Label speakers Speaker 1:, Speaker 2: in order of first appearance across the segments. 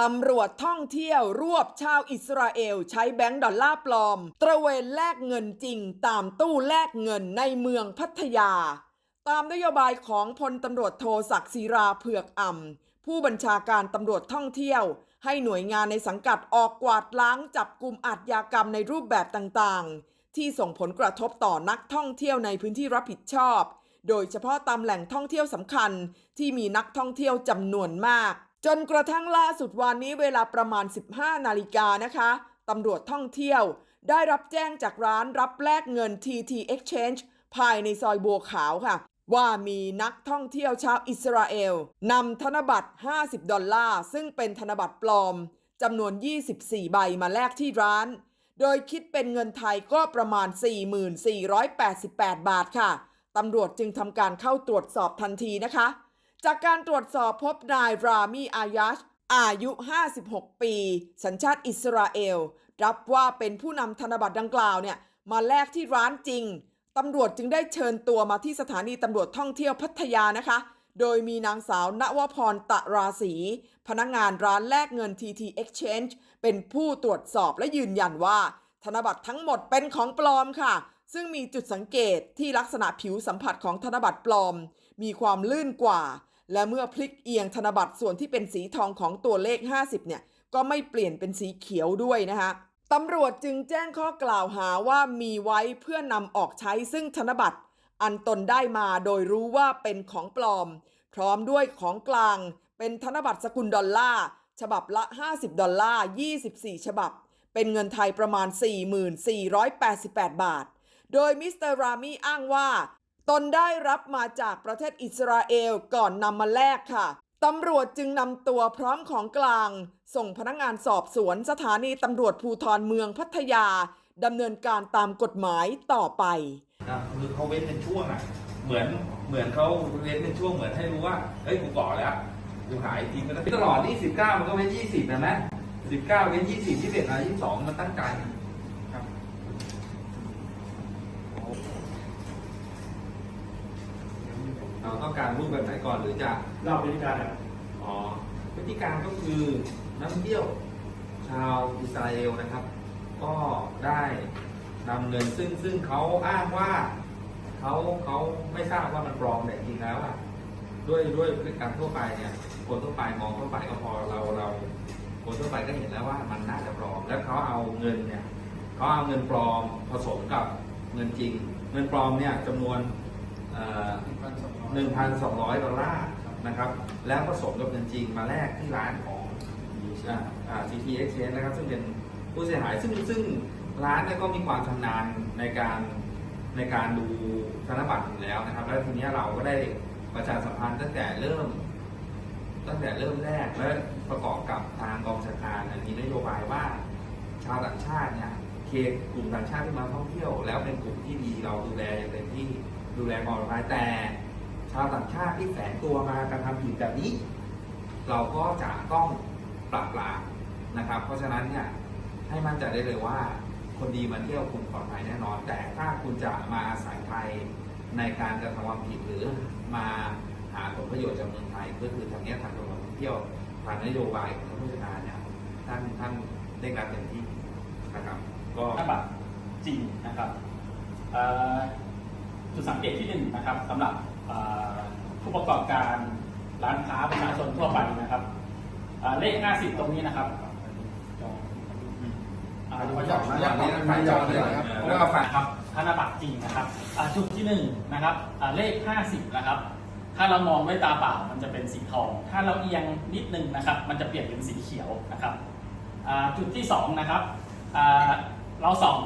Speaker 1: ตำรวจท่องเที่ยวรวบชาวอิสราเอล ใช้แบงก์ดอลลาร์ปลอม ตระเวนแลกเงินจริง ตามตู้แลกเงินในเมืองพัทยา ตามนโยบายของพลตำรวจโทศักดิ์ศิราเผือกอ่ำผู้บัญชาการตำรวจท่องเที่ยว ให้หน่วยงานในสังกัดออกกวาดล้างจับกลุ่มอาชญากรรมในรูปแบบต่างๆ ที่ส่งผลกระทบต่อนักท่องเที่ยวในพื้นที่รับผิดชอบ โดยเฉพาะตามแหล่งท่องเที่ยวสำคัญที่มีนักท่องเที่ยวจำนวนมาก จนกระทั่งล่าสุดวันนี้เวลาประมาณ 15 นาฬิกานะคะตำรวจท่องเที่ยว ได้รับแจ้งจากร้านรับแลกเงิน TT Exchange ภายในซอยบัวขาวค่ะ ว่ามีนักท่องเที่ยวชาวอิสราเอลนำธนบัตร 50 ดอลลาร์ ซึ่งเป็นธนบัตรปลอมจำนวน 24 ใบมาแลกที่ร้าน โดยคิดเป็นเงินไทยก็ประมาณ 4488 บาทค่ะตำรวจจึงทำการเข้าตรวจสอบทันทีนะคะ จากการตรวจสอบพบนายรามีอายัชอายุ 56 ปี สัญชาติอิสราเอล รับว่าเป็นผู้นำธนบัตรดังกล่าวเนี่ย มาแลกที่ร้านจริง ตำรวจจึงได้เชิญตัวมาที่สถานีตำรวจท่องเที่ยวพัทยานะคะ โดยมีนางสาวณวพรตะราศี พนักงานร้านแลกเงิน TT Exchange เป็นผู้ตรวจสอบและยืนยันว่า ธนบัตรทั้งหมดเป็นของปลอมค่ะ ซึ่งมีจุดสังเกตที่ลักษณะผิวสัมผัสของธนบัตรปลอม มีความลื่นกว่า และเมื่อพลิกเอียงธนบัตรส่วนที่เป็นสีทองของตัวเลข 50 เนี่ย ก็ไม่เปลี่ยนเป็นสีเขียวด้วยนะคะตำรวจจึงแจ้งข้อกล่าวหาว่ามีไว้เพื่อนำออกใช้ซึ่งธนบัตร อันตนได้มาโดยรู้ว่าเป็นของปลอม พร้อมด้วยของกลางเป็นธนบัตรสกุลดอลลาร์ฉบับละ 50 ดอลลาร์ 24 ฉบับ เป็นเงินไทยประมาณ 4488 บาท โดยมิสเตอร์รามีอ้างว่า ตนได้รับมาจากประเทศอิสราเอลก่อนนำมาแลกค่ะตำรวจจึงนำตัวพร้อมของกลาง ส่งพนักงานสอบสวนสถานีตำรวจภูธรเมืองพัทยาดำเนินการตามกฎหมายต่อไป
Speaker 2: นะคือเขาเว้นเป็นช่วงอะเหมือนเหมือนเขาเว้นเป็นช่วงเหมือนให้รู้ว่าเฮ้ยกูก่อแล้วกูหายทีมันตลอดนี่สิบเก้ามันก็เว้นยี่สิบนะนะสิบเก้าเว้นยี่สิบยี่เอ็ดนะยี่สิบสองมันตั้งใจครับ เราต้องการรูปแบบไหนก่อนหรือจะ
Speaker 3: เล่าพิธีการอะ
Speaker 2: อ๋อพฤติการก็คือนักท่องเที่ยวชาวอิสราเอลนะครับ ก็ได้นำเงินซึ่งซึ่งเขาอ้างว่าเขาเขาไม่ทราบว่ามันปลอมแต่จริงแล้วอะด้วยด้วยพฤติกรรมทั่วไปเนี่ย คนทั่วไปมองทั่วไปก็พอเราเรา คนทั่วไปก็เห็นแล้วว่ามันน่าจะปลอม แล้วเขาเอาเงินเนี่ยเขาเอาเงินปลอมผสมกับเงินจริง เงินปลอมเนี่ยจำนวน 1,200 ดอลลาร์นะครับ แล้วผสมกับเงินจริงมาแลกที่ร้านของอ่าอ่า GT Exchange นะครับ ซึ่งเป็นผู้เสียหายซึ่งซึ่งร้านเนี่ยก็มีความชำนาญในการในการดูธนบัตรอยู่แล้วนะครับ แล้วทีนี้เราก็ได้ประชาสัมพันธ์ตั้งแต่เริ่ม ตั้งแต่เริ่มแรกและประกอบกับทางกองชาการมีนโยบายว่าชาวต่างชาติเนี่ยเคกลุ่มต่างชาติที่มาท่องเที่ยว แล้วเป็นกลุ่มที่ดีเราดูแลอย่างเต็มที่ ดูแลความปลอดภัยแต่ ชาวต่างชาติที่แฝงตัวมากระทำผิดแบบนี้ เราก็จะต้องปราบปรามนะครับ เพราะฉะนั้นเนี่ยให้มั่นใจได้เลยว่า คนดีมาเที่ยวคุณปลอดภัยแน่นอน แต่ถ้าคุณจะมาอาศัยไทยในการกระทำความผิดหรือมาหาผลประโยชน์จากเมืองไทยก็คือทางนี้ทางกรมการท่องเที่ยวผ่านนโยบายของผู้จัดการเนี่ยท่านท่านได้การเต็มที่นะครับ ก็
Speaker 3: ธนบัตรจริงนะครับเอ่อ จุดสังเกตที่หนึ่งนะครับสำหรับเอ่อผู้ประกอบการร้านค้าประชาชนทั่วไปนะครับเอ่อเลข 50 ตรงนี้นะครับอ่าดู
Speaker 4: ขอ
Speaker 3: จอ
Speaker 4: จอด
Speaker 3: ด
Speaker 4: นะ
Speaker 3: นะ
Speaker 4: อย่างนี้ไม่จอดเลยนะครับ
Speaker 2: เพราะว่าฝ่าย
Speaker 3: ครับธนบัตรจริงนะครับอ่าจุดที่หนึ่งนะครับอ่าเลข 50 นะครับ ถ้าเรามองด้วยตาเปล่ามันจะเป็นสีทอง ถ้าเราเอียงนิดนึงนะครับ มันจะเปลี่ยนเป็นสีเขียวนะครับอ่าจุดที่สองนะครับอ่าเราส่อง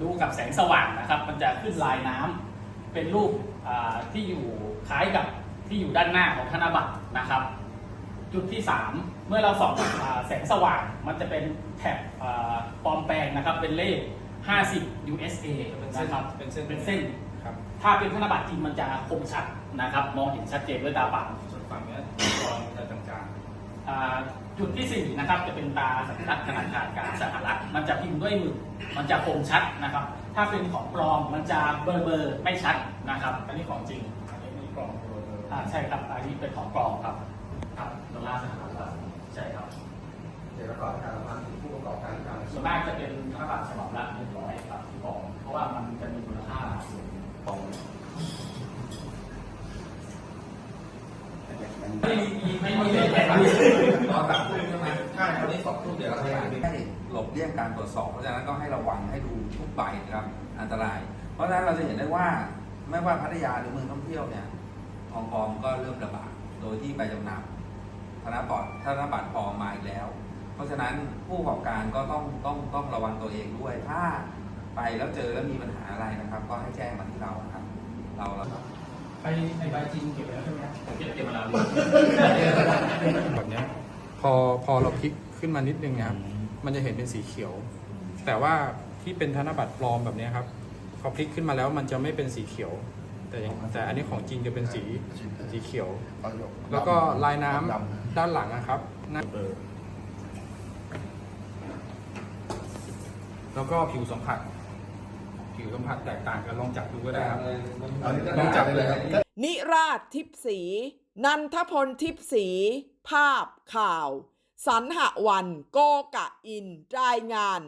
Speaker 3: ดูกับแสงสว่างนะครับ มันจะขึ้นลายน้ำ เป็นรูปอ่าที่อยู่คล้ายกับที่อยู่ด้านหน้าของธนบัตรนะครับ จุดที่ 3 เมื่อเราส่องอ่าแสงสว่างมันจะเป็นแท็บอ่าปลอมแปลงนะครับ เป็นเลข 50 USA
Speaker 2: เป็นเส้น
Speaker 3: นะครับ
Speaker 2: เป็นเส้น
Speaker 3: เป็นเส้น
Speaker 2: ครับ
Speaker 3: ถ้าเป็นธนบัตรจริงมันจะคมชัดนะครับ มองเห็นชัดเจนด้วยตาเปล่า
Speaker 2: ส่วนฝั่งเนี้ยตอนจะจาง
Speaker 3: อ่า จุดที่ 4 นะครับ จะเป็นตาสัญลักษณ์ธนาคารกลางสหรัฐมันจะพิมพ์ด้วยมือมันจะคมชัดนะครับ ถ้าเป็นของปลอมมันจะเบลอเบลอๆไม่ชัดนะครับ อันนี้ของจริงอันนี้มีกล่องเบลอๆอ่าใช่ครับอันนี้เป็นของปลอมครับครับดอลลาร์สหรัฐครับใช่ครับ
Speaker 4: เดี๋ยวเราขอประชาสัมพันธ์ถึงผู้ประกอบการการ
Speaker 3: ส่วนมากจะเป็นธนบัตรฉบับละหนึ่งร้อยครับที่บอกเพราะว่ามันจะมีมูลค่าสูง
Speaker 4: ของ
Speaker 3: ไม่มีไม่มีเลยแผ่น
Speaker 2: ตอนสามทุ่มใช่ไหมใช่ตอนนี้สองทุ่มเดี๋ยวเราจะให้หลบเลี่ยงการตรวจสอบ เพราะฉะนั้นก็ให้ระวังให้ดูทุกใบนะครับ อันตราย เพราะฉะนั้นเราจะเห็นได้ว่าไม่ว่าพัทยาหรือเมืองท่องเที่ยวเนี่ยทองปลอมก็เริ่มระบาด โดยที่ใบจำนำธนบัตรธนบัตรปลอมมาอีกแล้ว เพราะฉะนั้นผู้ประกอบการก็ต้องต้องต้องระวังตัวเองด้วย ถ้าไปแล้วเจอแล้วมีปัญหาอะไรนะครับ ก็ให้แจ้งมาที่เราครับ เราเรา
Speaker 5: ไปในใบจริงเก็บแล้วใช่ไหมครับ
Speaker 3: เก็บเก็บมาแล้ว
Speaker 5: แบบนี้พอพอเราพลิกขึ้นมานิดนึงเนะครับ มันจะเห็นเป็นสีเขียว แต่ว่าที่เป็นธนบัตรปลอมแบบนี้ครับพอพลิกขึ้นมาแล้วมันจะไม่เป็นสีเขียว แต่ย่างแต่อันนี้ของจริงจะเป็นสีสีเขียว แล้วก็ลายน้ำด้านหลังนะครับแล้วก็ผิวสัมผัส ผิวสัมผัสแตกต่างกันลองจับดูก็ได้ครับลองจับเลยครับ
Speaker 1: นิราชทิพย์ศรีนันทพลทิพย์ศรีภาพข่าว สันหวัน โกกะอิน รายงาน